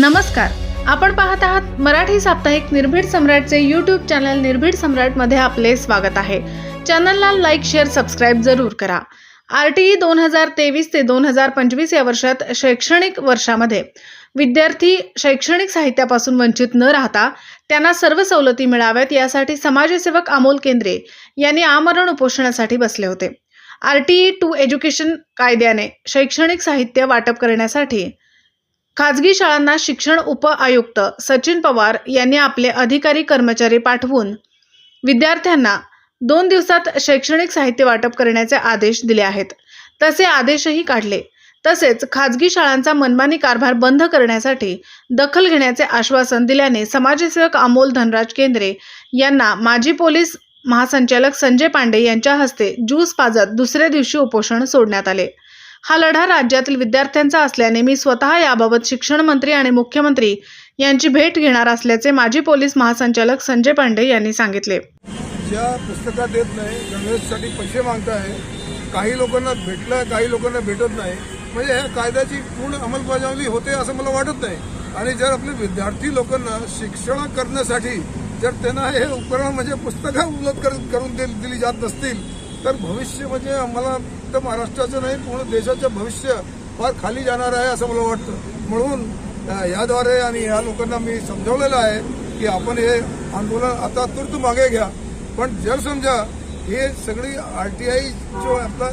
नमस्कार. आपण पाहत आहात मराठी साप्ताहिक निर्भीड सम्राटचे यूट्यूब चॅनल निर्भीड सम्राटमध्ये आपले स्वागत आहे. चॅनलला लाईक शेअर सबस्क्राईब जरूर करा. आर टी ई दोन हजार तेवीस ते दोन हजार पंचवीस या वर्षात शैक्षणिक वर्षामध्ये विद्यार्थी शैक्षणिक साहित्यापासून वंचित न राहता त्यांना सर्व सवलती मिळाव्यात यासाठी समाजसेवक अमोल केंद्रे यांनी आमरण उपोषणासाठी बसले होते. R T E to education कायद्याने शैक्षणिक साहित्य वाटप करण्यासाठी खाजगी शाळांना शिक्षण उप आयुक्त सचिन पवार यांनी आपले अधिकारी कर्मचारी पाठवून विद्यार्थ्यांना दोन दिवसात शैक्षणिक साहित्य वाटप करण्याचे आदेश दिले आहेत. तसे आदेशही काढले. तसेच खाजगी शाळांचा मनमानी कारभार बंद करण्यासाठी दखल घेण्याचे आश्वासन दिल्याने समाजसेवक अमोल धनराज केंद्रे यांना माजी पोलीस महासंचालक संजय पांडे यांच्या हस्ते ज्यूस पाजत दुसऱ्या दिवशी उपोषण सोडण्यात आले. हा लढा राज्यातील विद्यार्थ्यांचा असल्याने मी स्वतः याबाबत शिक्षण मंत्री आणि मुख्यमंत्री यांची भेट घेणार असल्याचे माजी पोलीस महासंचालक संजय पांडे यांनी सांगितले. ज्या पुस्तकात देत नाही गणवेशसाठी पैसे मागताय काही लोकांना भेटलं काही लोकांना भेटत नाही म्हणजे ह्या कायद्याची पूर्ण अंमलबजावणी होते असं मला वाटत नाही. आणि जर आपले विद्यार्थी लोकांना शिक्षण करण्यासाठी जर त्यांना हे उपकरण म्हणजे पुस्तकं उपलब्ध कर- करून दे- दिली जात नसतील तर भविष्य म्हणजे आम्हाला फक्त महाराष्ट्राचं नाही पूर्ण देशाचं भविष्य फार खाली जाणार आहे असं मला वाटतं. म्हणून याद्वारे आणि या लोकांना मी समजावलेलं आहे की आपण हे आंदोलन आता तुर्त मागे घ्या. पण जर समजा हे सगळी आर टी आय जो आपला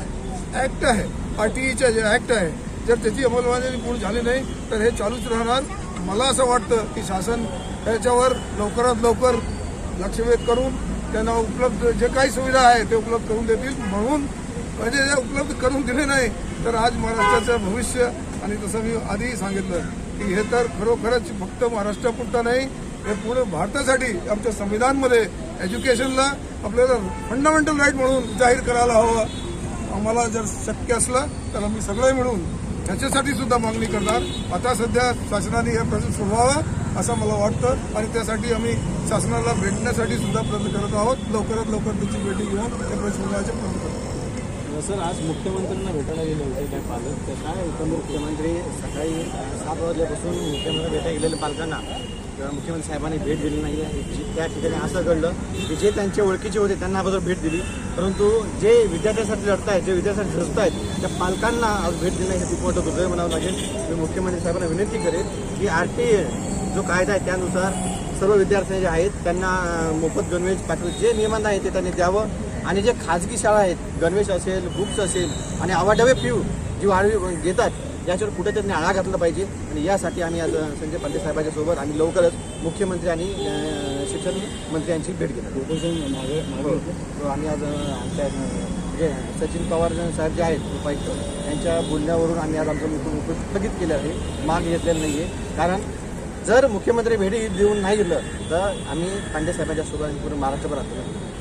ऍक्ट आहे आर टी आयचा जे ऍक्ट आहे जर त्याची अंमलबजावणी पूर्ण झाली नाही तर हे चालूच राहणार. मला असं वाटतं की शासन याच्यावर लवकरात लवकर लक्षवेध करून त्यांना उपलब्ध जे काही सुविधा आहे ते उपलब्ध करून देतील. म्हणून म्हणजे जे उपलब्ध करून दिले नाही तर आज महाराष्ट्राचं भविष्य आणि तसं मी आधीही सांगितलं की हे तर खरोखरच फक्त महाराष्ट्रापुरता नाही हे पूर्ण भारतासाठी आमच्या संविधानमध्ये एज्युकेशनला आपल्याला फंडामेंटल राईट म्हणून जाहीर करायला हवं. आम्हाला जर शक्य असलं तर आम्ही सगळे मिळून ह्याच्यासाठी सुद्धा मागणी करणार. आता सध्या शासनाने हे प्रश्न सोडवावा असं मला वाटतं आणि त्यासाठी आम्ही शासनाला भेटण्यासाठी सुद्धा प्रयत्न करत आहोत. लवकरात लवकर त्याची भेटी घेऊन हे प्रश्न प्रयत्न करतो सर आज मुख्यमंत्र्यांना भेटायला गेले होते काय पालक. तर काय होतं? मुख्यमंत्री सकाळी सात वाजल्यापासून मुख्यमंत्री भेटायला गेलेल्या पालकांना मुख्यमंत्री साहेबांनी भेट दिली नाही त्या ठिकाणी असं घडलं की जे त्यांचे ओळखीचे होते त्यांना अगोदर भेट दिली. परंतु जे विद्यार्थ्यांसाठी लढतायत जे विद्यार्थ्यांसाठी झसत आहेत त्या पालकांना आज भेट दिली नाही हे खूप मोठं दुर्दैव म्हणावं लागेल. मी मुख्यमंत्री साहेबांना विनंती करेन की आर टी जो कायदा आहे त्यानुसार सर्व विद्यार्थी जे आहेत त्यांना मोफत गणवेश पाठवत जे नियमांना आहे ते त्यांनी द्यावं. आणि जे खाजगी शाळा आहेत गणवेश असेल बुक्स असेल आणि आवाडवे फीव जी वाढवी घेतात याच्यावर कुठे त्यांनी आळा घातला पाहिजे आणि यासाठी आम्ही आज संजय पांडे साहेबांच्या सोबत आम्ही लवकरच मुख्यमंत्री आणि शिक्षण मंत्री यांची भेट घेणार हो. आम्ही आज आमच्या जे सचिन पवार साहेब जे आहेत उपायुक्त यांच्या बोलण्यावरून आम्ही आज आमचं मुख- मुख स्थगित केलं आहे माग घेतलेलं नाही आहे कारण जर मुख्यमंत्री भेटी देऊन नाही गेलं तर आम्ही पांडे साहेबांच्या सोबत पूर्ण महाराष्ट्रभर आंदोलन करू.